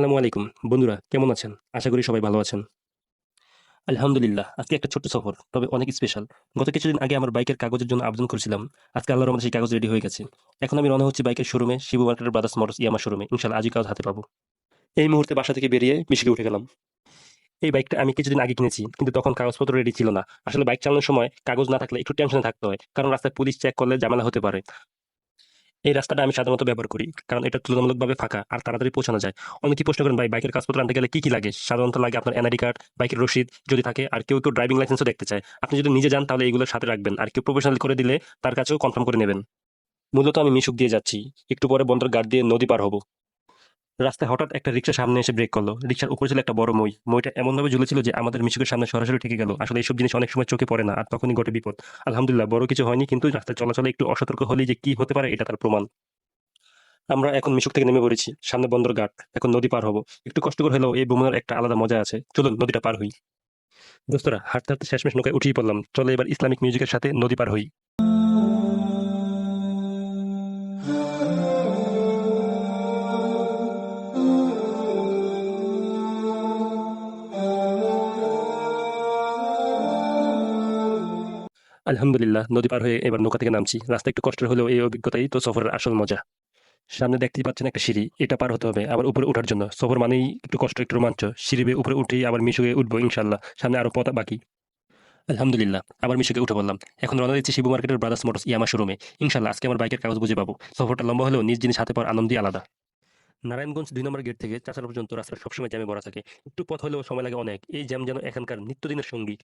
আসসালামু আলাইকুম। বন্ধুরা, কেমন আছেন? আশা করি সবাই ভালো আছেন। আলহামদুলিল্লাহ, আজকে একটা ছোট্ট সফর, তবে অনেক স্পেশাল গত কিছুদিন আগে আমার বাইকের কাগজের জন্য আবেদন করেছিলাম। আজকে আল্লাহর রহমতে সেই কাগজ রেডি হয়ে গেছে। এখন আমি রওনা হচ্ছি বাইকের শোরুমে শিবু মার্কেটের ব্রাদার্স মোটরস ইয়ামা শোরুমে ইনশাল্লাহ আজই কাগজ হাতে পাবো। এই মুহূর্তে বাসা থেকে বেরিয়ে মিশিকে উঠে গেলাম। এই বাইকটা আমি কিছুদিন আগে কিনেছি, কিন্তু তখন কাগজপত্র রেডি ছিল না। আসলে বাইক চালানোর সময় কাগজ না থাকলে একটু টেনশনে থাকতে হয়, কারণ রাস্তায় পুলিশ চেক করলে ঝামেলা হতে পারে। এই রাস্তাটা আমি সাধারণত ব্যবহার করি, কারণ এটা তুলনামূলকভাবে ফাঁকা আর তাড়াতাড়ি পৌঁছানো যায়। অনেকেই প্রশ্ন করেন, ভাই, বাইকের কাগজপত্র আনতে গেলে কি কি লাগে? সাধারণত লাগে আপনার এনআইডি কার্ড বাইকের রসিদ যদি থাকে, আর কেউ কেউ ড্রাইভিং লাইসেন্সও দেখতে চায়। আপনি যদি নিজে যান, তাহলে এগুলোর সাথে রাখবেন। আর কেউ প্রফেশনাল করে দিলে, তার কাছেও কনফার্ম করে নেবেন। মূলত আমি মিশুক দিয়ে যাচ্ছি। একটু পরে বন্দর গার্ড দিয়ে নদী পার হব। রাস্তায় হঠাৎ একটা রিক্সা সামনে এসে ব্রেক করল। রিক্সার উপরে ছিল একটা বড় মই। মইটা এমনভাবে ঝুলেছিল যে আমাদের মিশুকের সামনে সরাসরি ঠেকে গেল। আসলে এইসব জিনিস অনেক সময় চোখে পড়ে না আর তখনই ঘটে বিপদ। আলহামদুলিল্লাহ, বড় কিছু হয়নি, কিন্তু রাস্তায় চলাচলে একটু অসতর্ক হলেই যে কি হতে পারে, এটা তার প্রমাণ। আমরা এখন মিশুক থেকে নেমে পড়েছি, সামনে বন্দর ঘাট। এখন নদী পার হব। একটু কষ্টকর হলেও এই ভ্রমণের একটা আলাদা মজা আছে। চলুন, নদীটা পার হই। দোস্তরা, হাঁটতে হাঁটতে শেষমেশ নৌকায় উঠিয়ে পড়লাম। চলে এবার ইসলামিক মিউজিকের সাথে নদী পার হই। আলহামদুলিল্লাহ, নদী পার হয়ে এবার নৌকা থেকে নামছি। রাস্তা একটু কষ্টের হলেও এই অভিজ্ঞতাই তো সফরের আসল মজা। সামনে দেখতেই পাচ্ছেন একটা সিঁড়ি, এটা পার হতে হবে আবার উপরে ওঠার জন্য। সফর মানেই একটু কষ্ট, একটু রোমাঞ্চ। সিঁড়ি বেয়ে উপরে উঠেই আবার মিশুকে উঠবো ইনশাল্লাহ সামনে আরও পথ বাকি। আলহামদুলিল্লাহ, আবার মিশুকে উঠে বললাম এখন রওনা দিচ্ছি শিবু মার্কেটের ব্রাদার্স মোটরস ইয়ামা শোরুমে ইনশাল্লাহ আজকে আমার বাইকের কাগজ বুঝে পাবো। সফরটা লম্বা হলেও নিজ জিনিস হাতে পাওয়ার আনন্দই আলাদা। নারায়ণগঞ্জ দুই নম্বর গেট থেকে চাচার পর্যন্ত রাস্তা সবসময় জ্যামে ভরা থাকে। একটু পথ হলেও সময় লাগে অনেক। এই জ্যাম যেন এখানকার নিত্যদিনের সঙ্গী।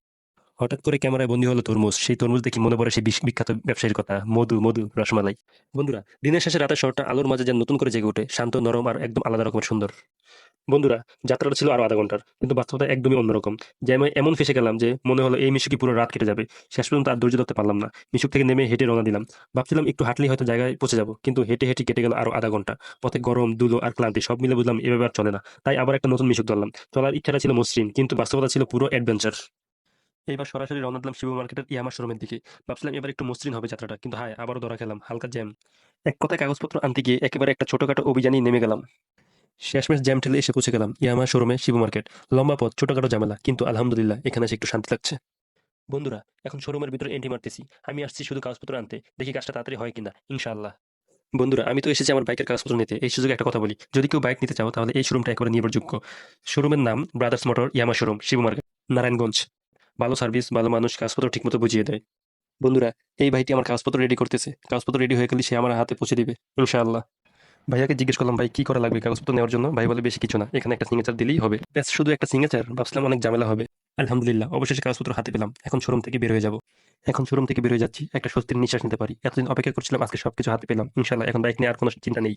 হঠাৎ করে ক্যামেরায় বন্দী হলো তরমুজ। সেই তরমুজ দেখে মনে পড়ে সেই বিখ্যাত ব্যবসায়ীর কথা, মধু মধু, রসমালাই। বন্ধুরা, দিনের শেষে রাতের শহরটা আলোর মাঝে যেন নতুন করে জেগে ওঠে, শান্ত, নরম আর একদম আলাদা রকমের সুন্দর। বন্ধুরা, যাত্রাটা ছিল আরও আধা ঘণ্টার, কিন্তু বাস্তবতা একদমই অন্যরকম। যে আমি এমন ফেসে গেলাম যে মনে হলো এই মিশুকি পুরো রাত কেটে যাবে। শেষ পর্যন্ত আর ধৈর্য ধরতে পারলাম না। মিশুক থেকে নেমে হেঁটে রওনা দিলাম। ভাবছিলাম একটু হাঁটলেই হয়তো জায়গায় পৌঁছে যাব, কিন্তু হেঁটে হেঁটে কেটে গেল আরও আধা ঘণ্টা। পথে গরম দুলো আর ক্লান্তি, সব মিলে বুঝলাম এভাবে আর চলে না। তাই আবার একটা নতুন মিশুক ধরলাম। চলার ইচ্ছাটা ছিল মসৃণ, কিন্তু বাস্তবতা ছিল পুরো অ্যাডভেঞ্চার। এইবার সরাসরি রওনা দিলাম শিব মার্কেটের ইয়ামা শোরুমের দিকে। ভাবছিলাম এবার একটু মসৃণ হবে যাত্রাটা, কিন্তু হায়, আবারও ধরা খেলাম, হালকা জ্যাম। এক কথায় কাগজপত্র আনতে গিয়ে একেবারে একটা ছোটখাটো অভিযানই নেমে গেলাম। শেষমেশ জ্যাম ঠেলে এসে পৌঁছে গেলাম ইয়ামা শোরুমে শিব মার্কেট। লম্বা পথ, ছোটখাটো ঝামেলা, কিন্তু আলহামদুলিল্লাহ এখানে এসে একটু শান্তি লাগছে। বন্ধুরা, এখন শোরুমের ভিতরে এন্ট্রি মারতেছি। আমি আসছি শুধু কাগজপত্র আনতে, দেখি কাজটা তাড়াতাড়ি হয় কিনা, ইনশাআল্লাহ। বন্ধুরা, আমি তো এসেছি আমার বাইকের কাগজপত্র নিতে। এই সুযোগে একটা কথা বলি, যদি কেউ বাইক নিতে চাও তাহলে এই শোরুমটা একেবারে নির্ভরযোগ্য। শোরুমের নাম brothers motor Yamaha showroom Shiv market, Narayanganj. ভালো সার্ভিস ভালো মানুষ, কাগজপত্র ঠিকমতো বুঝিয়ে দেয়। বন্ধুরা, এই ভাইটি আমার কাগজপত্র রেডি করতেছে। কাগজপত্র রেডি হয়ে গেলে সে আমার হাতে পৌঁছে দিবে, ইনশাআল্লাহ। ভাইয়াকে জিজ্ঞেস করলাম, ভাই, কি করা লাগবে কাগজপত্র নেওয়ার জন্য? ভাই বলে, বেশি কিছু না, এখানে একটা সিগনেচার দিলেই হবে। ব্যাস, শুধু একটা সিগনেচার ভাবছিলাম অনেক ঝামেলা হবে। আলহামদুলিল্লাহ, অবশেষে কাগজপত্র হাতে পেলাম। এখন শোরুম থেকে বের হয়ে যাব। এখন শোরুম থেকে বের হয়ে যাচ্ছি। একটা স্বস্তির নিঃশ্বাস নিতে পারি। এতদিন অপেক্ষা করছিলাম, আজকে সবকিছু হাতে পেলাম। ইনশাআল্লাহ, এখন বাইক নিয়ে আর কোনো চিন্তা নেই।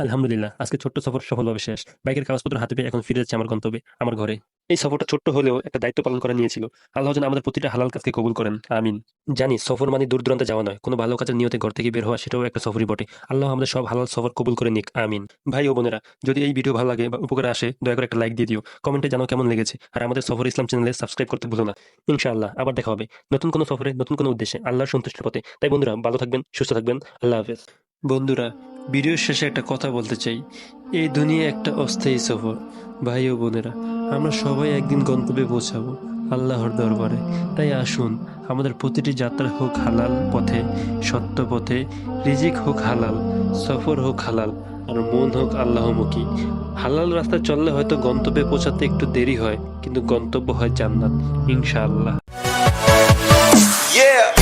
আলহামদুলিল্লাহ, আজকে ছোট্ট সফর সফলভাবে শেষ। বাইকের কাগজপত্র হাতে পেয়ে এখন ফিরে যাচ্ছে আমার গন্তব্যে, আমার ঘরে। এই সফরটা ছোট্ট হলেও একটা দায়িত্ব পালন করা নিয়েছিল। আল্লাহ যেন আমাদের প্রতিটা হালাল কাজকে কবুল করেন। আমিন। জানি সফর মানে দূর দূরান্তে যাওয়া নয়, কোনো ভালো কাজের নিয়তে ঘর থেকে বের হওয়া সেটাও একটা সফরই বটে। আল্লাহ আমাদের সব হালাল সফর কবুল করে নিক, আমিন। ভাই ও বোনেরা, যদি এই ভিডিও ভালো লাগে বা উপকারে আসে, দয়া করে একটা লাইক দিয়ে দিও। কমেন্টে জানাও কেমন লেগেছে। আর আমাদের সফর ইসলাম চ্যানেলে সাবস্ক্রাইব করতে ভুলো না। ইনশাআল্লাহ, আবার দেখা হবে নতুন কোনো সফরে, নতুন কোনো উদ্দেশ্যে, আল্লাহর সন্তুষ্টির পথে। তাই বন্ধুরা, ভালো থাকবেন, সুস্থ থাকবেন, আল্লাহ হাফেজ। বন্ধুরা ভিডিওর শেষে একটা কথা বলতে চাই। এই দুনিয়া একটা অস্থায়ী সফর। ভাই ও বোনেরা, আমরা সবাই একদিন গন্তব্যে পৌঁছাবো, আল্লাহর দরবারে। তাই আসুন, আমাদের প্রতিটি যাত্রা হোক হালাল পথে, সত্য পথে, রিজিক হোক হালাল, সফর হোক হালাল, আর মন হোক আল্লাহমুখী। হালাল রাস্তা চললে হয়তো গন্তব্যে পৌঁছাতে একটু দেরি হয়, কিন্তু গন্তব্য হয় জান্নাত, ইনশাআল্লাহ। Yeah.